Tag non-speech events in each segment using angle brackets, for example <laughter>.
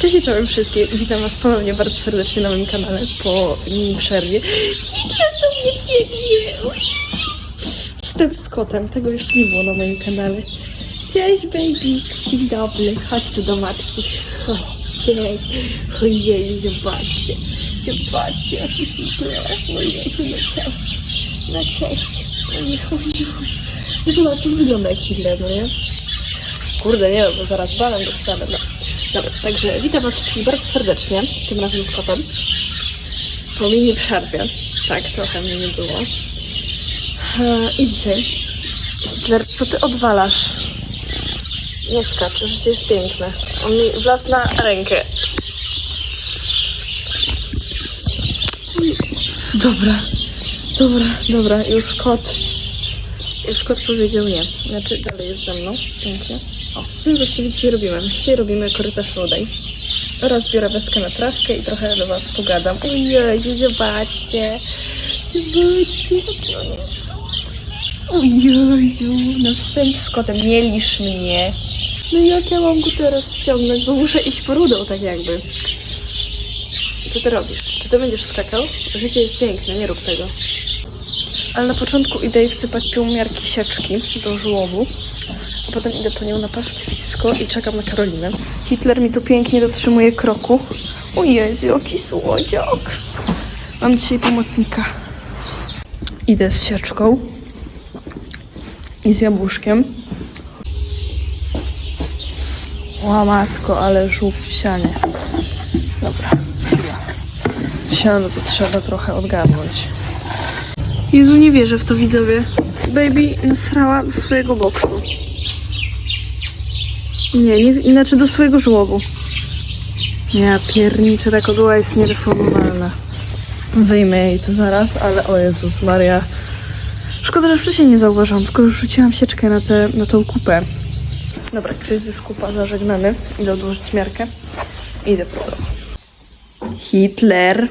Cześć czołem wszystkim, witam was ponownie bardzo serdecznie na moim kanale po mini przerwie. Hitler do mnie biegnie! Wstęp z kotem, tego jeszcze nie było na moim kanale. Cześć baby, dzień dobry, chodź tu do matki, chodź, cześć. Ojej, zobaczcie, zobaczcie jaki Hitler, ojej, no cześć, no cześć, ojej, ojej, no zobaczcie, on wygląda jak Hitler, no nie? Kurde, nie, bo zaraz banem dostanę. No. Dobra, także witam Was wszystkich bardzo serdecznie, tym razem z kotem. Po mini przerwie. Tak, trochę mnie nie było. E, I dzisiaj. Hitler, co Ty odwalasz? Nie skacz, życie jest piękne. On mi wlazł na rękę. Dobra, dobra, dobra, już kot. Już kot powiedział nie. Znaczy dalej jest ze mną. Pięknie. O, no właściwie dzisiaj robimy. Dzisiaj robimy korytarz rudej. Oraz biorę deskę na trawkę i trochę do was pogadam. Ojej, zobaczcie. Zobaczcie, jak on jest Ojeju, no wstęp z kotem, nie lisz mnie. No jak ja mam go teraz ściągnąć, bo muszę iść po rudą tak jakby. Co ty robisz? Czy ty będziesz skakał? Życie jest piękne, nie rób tego. Ale na początku idę wsypać piąmiarki sieczki do żłobu, potem idę po nią na pastwisko i czekam na Karolinę. Hitler mi tu pięknie dotrzymuje kroku. O Jezu, jaki słodziak. Mam dzisiaj pomocnika. Idę z sieczką i z jabłuszkiem. Ła matko, ale żółw w sianie. Dobra. Siano to trzeba trochę odgarnąć. Jezu, nie wierzę w to, widzowie. Baby nasrała do swojego boksu. Nie, nie, inaczej do swojego żłobu. Ja pierniczę, ta kogoła jest niereformowalna. Wyjmę jej to zaraz, ale o Jezus Maria. Szkoda, że wcześniej nie zauważyłam, tylko już rzuciłam sieczkę na, tę na tą kupę. Dobra, kryzys kupa zażegnany. Idę odłożyć miarkę. Idę po to. Hitler.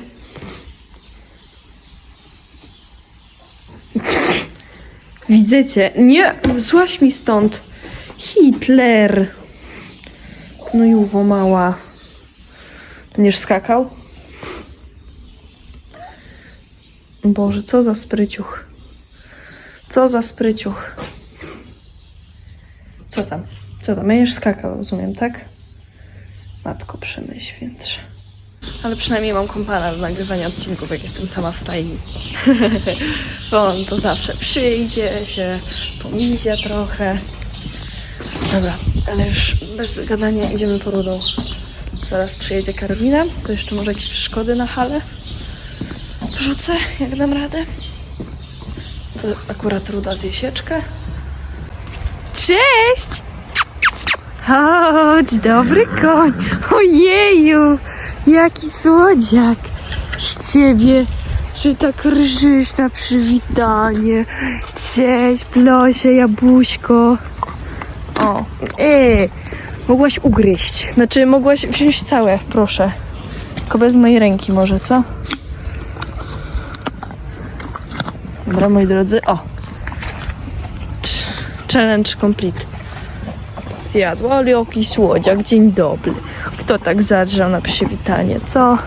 Widzę cię. Nie, złaś mi stąd. Hitler. No Juwo mała. Będziesz skakał? Boże, co za spryciuch. Co za spryciuch. Co tam? Co tam? Będziesz skakał, rozumiem, tak? Matko Przenajświętsza. Ale przynajmniej mam kompana do nagrywania odcinków, jak jestem sama w stajni. <laughs> Bo on to zawsze przyjdzie, się pomizia trochę. Dobra, ale już bez gadania idziemy po rudą. Zaraz przyjedzie Karolina, to jeszcze może jakieś przeszkody na halę wrzucę, jak dam radę. To akurat ruda zje sieczkę. Cześć! Chodź, dobry koń. Ojeju, jaki słodziak z ciebie, że tak rżysz na przywitanie. Cześć, plosie, jabłuśko. O, ej, mogłaś ugryźć. Znaczy, mogłaś wziąć całe, proszę. Tylko bez mojej ręki może, co? Dobra, moi drodzy, o. Challenge complete. Zjadła, ale jaki słodziak, dzień dobry. Kto tak zadrżał na przywitanie, co?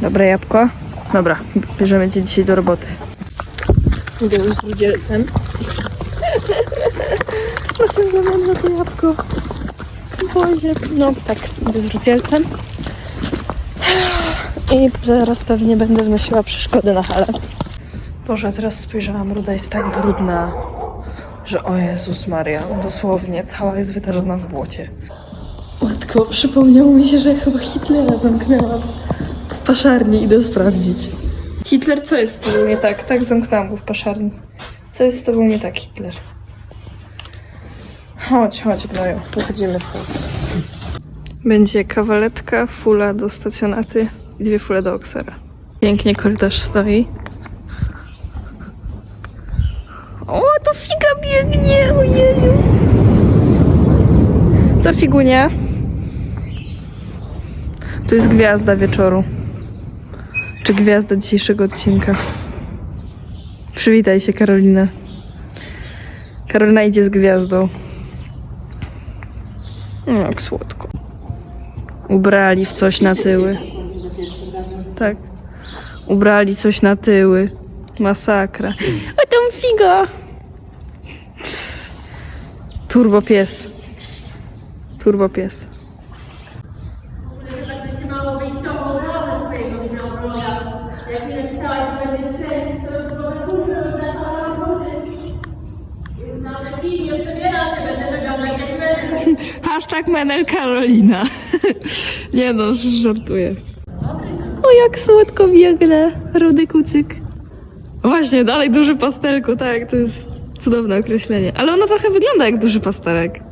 Dobre jabłko? Dobra, bierzemy cię dzisiaj do roboty. Idę już z rudzielcem. Ciągle mam na to jabłko. Boże. No tak, idę z rudzielcem. I zaraz pewnie będę wnosiła przeszkody na halę. Boże, teraz spojrzałam, ruda jest tak brudna, że o Jezus Maria, dosłownie cała jest wytarzona w błocie. Matko, przypomniało mi się, że chyba Hitlera zamknęłam w paszarni, idę sprawdzić. Hitler, co jest z tobą nie tak? Tak, zamknęłam go w paszarni. Co jest z tobą nie tak, Hitler? Chodź, chodź, Gnoju, wychodzimy stąd. Będzie kawaletka, fula do stacjonaty i dwie fule do oksera. Pięknie korytarz stoi. O, to figa biegnie, ojeju. Co figunia? Tu jest gwiazda wieczoru. Czy gwiazda dzisiejszego odcinka. Przywitaj się, Karolina. Karolina idzie z gwiazdą. Jak słodko. Ubrali w coś na tyły. Tak. Ubrali coś na tyły. Masakra. A tam figa! Turbo pies. Turbo pies. mało wyjściową drogę twojego wideobloga. Jak mi napisałaś, że będziesz kręcić, to już była dużo rozlewała wody. Na taki nie przebieram się, będę wyglądać jak menel. Hashtag Menel Karolina. <laughs> Nie no, żartuję. O, jak słodko biegnę, rudy kucyk. Właśnie, dalej duży pastelku, tak, to jest cudowne określenie. Ale ono trochę wygląda jak duży pastelek. <laughs>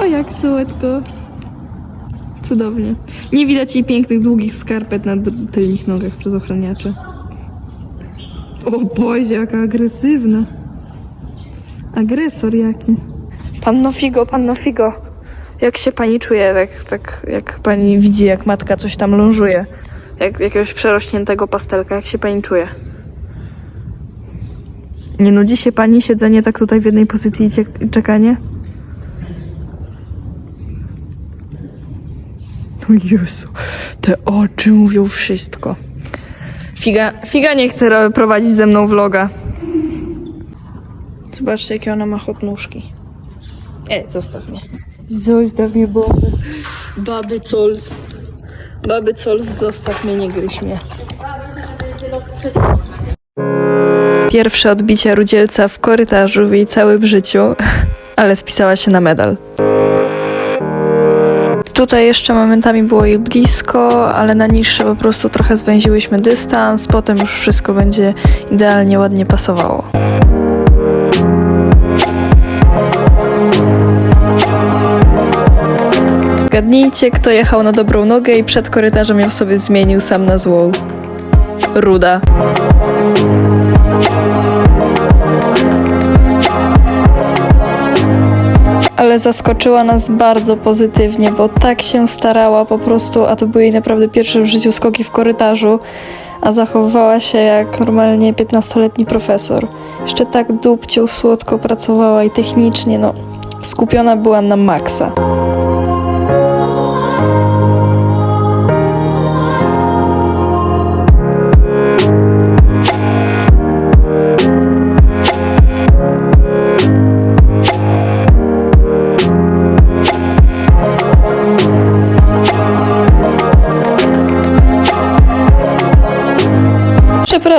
O, jak słodko. Cudownie. Nie widać jej pięknych, długich skarpet na tylnych nogach przez ochraniacze. O Boże, jaka agresywna. Agresor jaki. Panno Figo, panno Figo. Jak się pani czuje, tak, tak jak pani widzi, jak matka coś tam lążuje? Jak jakiegoś przerośniętego pastelka, jak się pani czuje? Nie nudzi się pani siedzenie tak tutaj w jednej pozycji i czekanie? O Jezu, te oczy mówią wszystko. Figa, Figa nie chce ro- prowadzić ze mną vloga. Zobaczcie, jakie ona ma hot nóżki. E, zostaw mnie. Zostaw mnie, bo... Baby Cols. Baby Cols, zostaw mnie, nie gryź mnie. Pierwsze odbicie rudzielca w korytarzu w jej całym życiu, <laughs> ale spisała się na medal. Tutaj jeszcze momentami było jej blisko, ale na niższe po prostu trochę zwęziłyśmy dystans, potem już wszystko będzie idealnie, ładnie pasowało. Gadnijcie, kto jechał na dobrą nogę i przed korytarzem ją sobie zmienił sam na złą. Ruda. Ale zaskoczyła nas bardzo pozytywnie, bo tak się starała po prostu, a to były jej naprawdę pierwsze w życiu skoki w korytarzu, a zachowywała się jak normalnie 15-letni profesor. Jeszcze tak dupcią słodko pracowała i technicznie, no, skupiona była na maksa.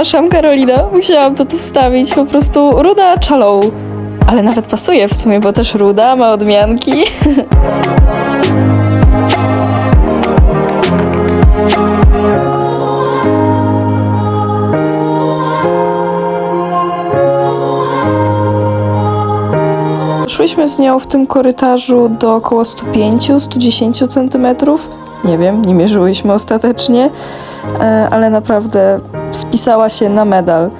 Przepraszam, Karolina, musiałam to tu wstawić. Po prostu ruda czalą. Ale nawet pasuje w sumie, bo też ruda ma odmianki. <laughs> Szłyśmy z nią w tym korytarzu do około 105-110 cm. Nie wiem, nie mierzyłyśmy ostatecznie, e, ale naprawdę spisała się na medal.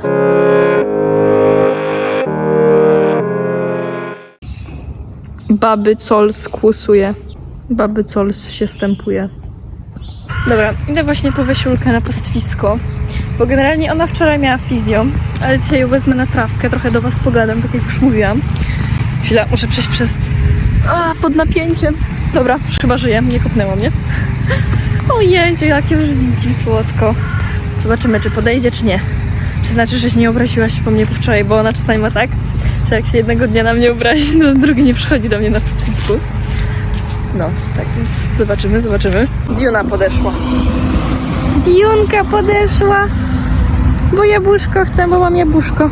Baby Cols kłusuje. Baby Cols się stępuje. Dobra, idę właśnie po Wysiulkę na pastwisko, bo generalnie ona wczoraj miała fizjo, ale dzisiaj ją wezmę na trawkę, trochę do was pogadam, tak jak już mówiłam. Chwila, muszę przejść przez... A, pod napięciem. Dobra, już chyba żyję, nie kopnęło mnie. <laughs> O Jezu, jakie już widzi słodko. Zobaczymy, czy podejdzie, czy nie. Czy znaczy, że się nie obraziłaś po mnie po wczoraj, bo ona czasami ma tak, że jak się jednego dnia na mnie obrazi, to drugi nie przychodzi do mnie na pastwisku. No, tak więc zobaczymy, zobaczymy. Diuna podeszła. Diunka podeszła. Bo jabłuszko chcę, bo mam jabłuszko.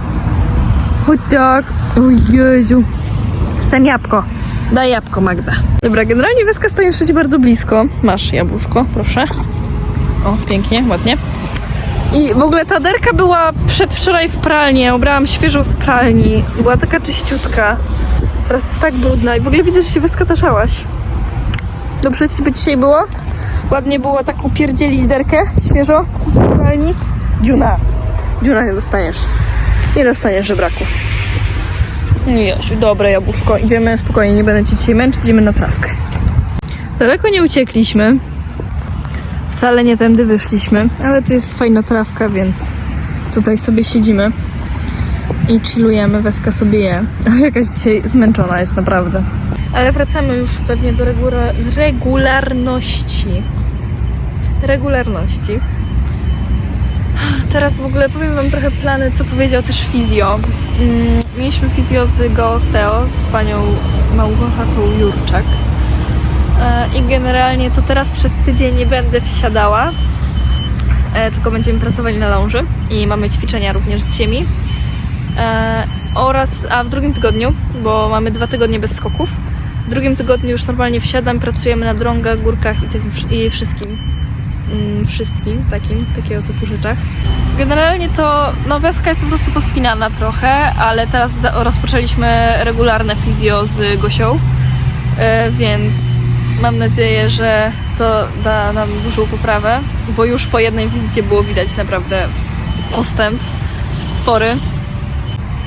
O tak. O Jezu. Chcę jabłko. Daj jabłko, Magda. Dobra, generalnie Weska stoi jeszcze bardzo blisko. Masz jabłuszko, proszę. O, pięknie, ładnie. I w ogóle ta derka była przedwczoraj w pralni. Ubrałam świeżą z pralni. Była taka czyściutka. Teraz jest tak brudna. I w ogóle widzę, że się wyskataszałaś. Dobrze ci by dzisiaj było? Ładnie było tak upierdzielić derkę świeżo z pralni. Dziuna. Dziuna nie dostaniesz. Nie dostaniesz żebraku. Jasiu, dobre jabłuszko. Idziemy spokojnie, nie będę ci dzisiaj męczyć, idziemy na trawkę. Daleko nie uciekliśmy. Wcale nie tędy wyszliśmy, ale tu jest fajna trawka, więc tutaj sobie siedzimy. i chillujemy, Weska sobie je. <laughs> Jakaś dzisiaj zmęczona jest naprawdę. Ale wracamy już pewnie do regula- regularności. Regularności. Teraz w ogóle powiem Wam trochę plany, co powiedział też fizjo. Mm, Mieliśmy fizjo z Goosteo, z panią Małgorzatą Jurczak. E, I generalnie to teraz przez tydzień nie będę wsiadała, e, tylko będziemy pracowali na ląży i mamy ćwiczenia również z ziemi. E, oraz, a w drugim tygodniu, bo mamy dwa tygodnie bez skoków, w drugim tygodniu już normalnie wsiadam, pracujemy na drągach, górkach i, tym, i wszystkim, mm, wszystkim takim, takiego typu rzeczach. Generalnie to, no weska jest po prostu pospinana trochę, ale teraz rozpoczęliśmy regularne fizjo z Gosią, więc mam nadzieję, że to da nam dużą poprawę, bo już po jednej wizycie było widać naprawdę postęp spory.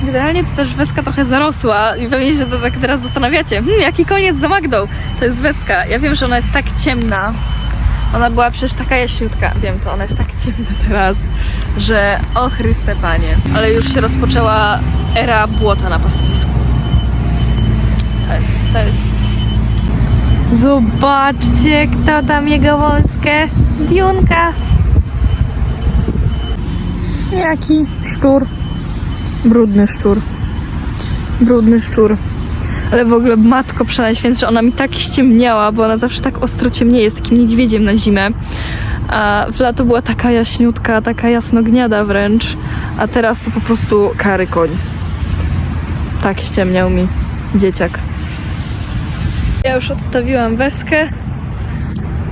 Generalnie to też weska trochę zarosła i pewnie się to tak teraz zastanawiacie. Hmm, jaki koniec za Magdą? To jest weska. Ja wiem, że ona jest tak ciemna. Ona była przecież taka jaśniutka. Wiem to, ona jest tak ciemna teraz, że o Chryste Panie. Ale już się rozpoczęła era błota na pastwisku. To jest, to jest... Zobaczcie, kto tam jego wąskie. Diunka. Jaki szczur. Brudny szczur. Brudny szczur. Ale w ogóle matko przenajświętsza, ona mi tak ściemniała, bo ona zawsze tak ostro ciemnieje, jest takim niedźwiedziem na zimę. A w lato była taka jaśniutka, taka jasnogniada wręcz, a teraz to po prostu kary koń. Tak ściemniał mi dzieciak. Ja już odstawiłam weskę.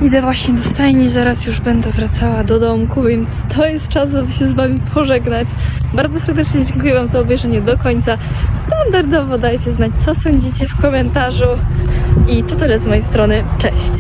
Idę właśnie do stajni, zaraz już będę wracała do domku, więc to jest czas, aby się z Wami pożegnać. Bardzo serdecznie dziękuję Wam za obejrzenie do końca. Standardowo dajcie znać, co sądzicie w komentarzu. I to tyle z mojej strony. Cześć!